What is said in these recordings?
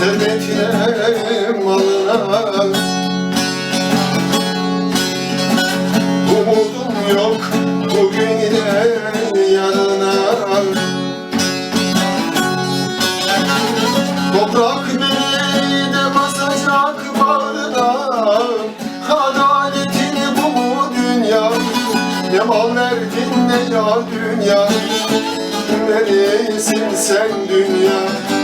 güvenemem Servetine malına Umudum yok bugün yine yarına Toprak beni de basacak bağrına Adaletin bu mu dünya? Ne mal verdin ne ya dünya? Neresin sen dünya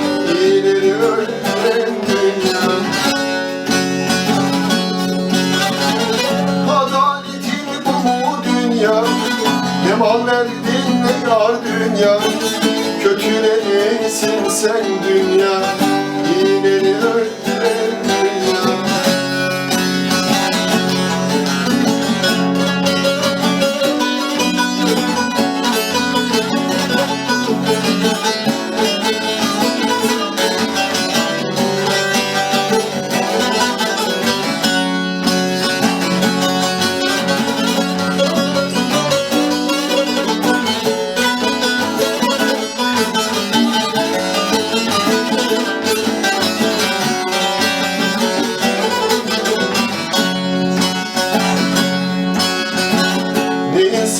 Ne mal verdin ne yar dünya. Kötülerisin sen dünya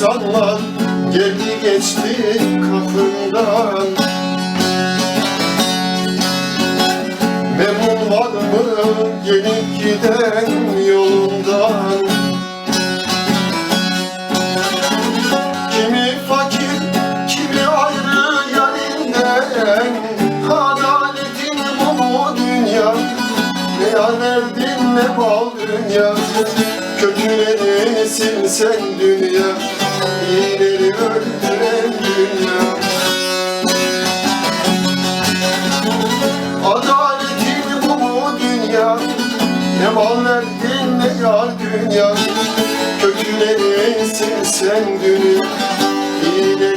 insanlar geldi geçti kapından. Memnun var mı gelip giden yolundan? Kimi fakir, kimi ayrı yarinden Adaletin bu dünya? Ne verdin ne bal dünya? Kötülerisin sen dünya Ne mal verdin ne yar dünya. Kötülerisin sen dünya İyileri